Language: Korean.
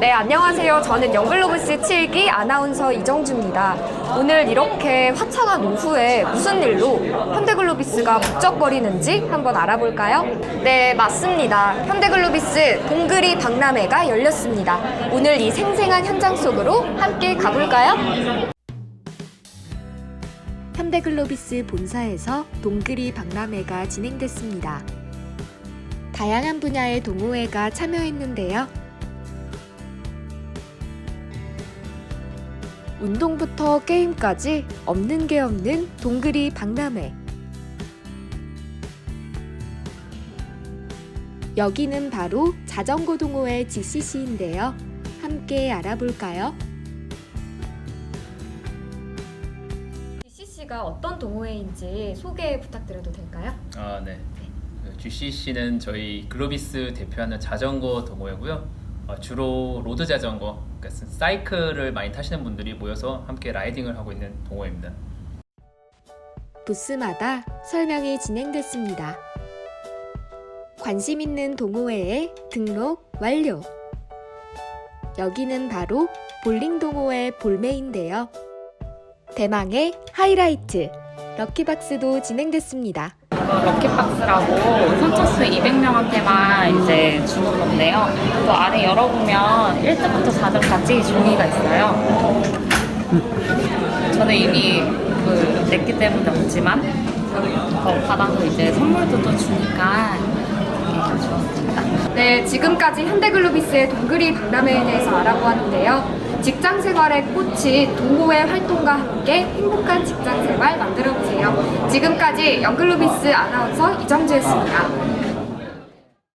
네, 안녕하세요. 저는 영글로브스 7기 아나운서 이정주입니다. 오늘 이렇게 화창한 오후에 무슨 일로 현대글로비스가 북적거리는지 한번 알아볼까요? 네, 맞습니다. 현대글로비스 동그리 박람회가 열렸습니다. 오늘 이 생생한 현장 속으로 함께 가볼까요? 현대글로비스 본사에서 동그리 박람회가 진행됐습니다. 다양한 분야의 동호회가 참여했는데요. 운동부터 게임까지 없는 게 없는 동그리 박람회. 여기는 바로 자전거 동호회 GCC인데요. 함께 알아볼까요? GCC가 어떤 동호회인지 소개 부탁드려도 될까요? 아, 네. 그 GCC는 저희 글로비스 대표하는 자전거 동호회고요. 어, 주로 로드 자전거, 그러니까 사이클을 많이 타시는 분들이 모여서 함께 라이딩을 하고 있는 동호회입니다. 부스마다 설명이 진행됐습니다. 관심 있는 동호회에 등록 완료. 여기는 바로 볼링 동호회 볼메인데요. 대망의 하이라이트 럭키박스도 진행됐습니다. 럭키박스라고 선착순 200명한테만 이제 주는 건데요. 또 안에 열어보면 1등부터 4등까지 종이가 있어요. 저는 이미 그 냈기 때문에 없지만 그거 받아서 이제 선물도 또 주니까. 네, 지금까지 현대글로비스의 동그리 박람회에 대해서 알아보았는데요. 직장 생활에 꽂힌 동호회 활동과 함께 행복한 직장 생활 만들어 보세요. 지금까지 영글로비스 아나운서 이정주였습니다.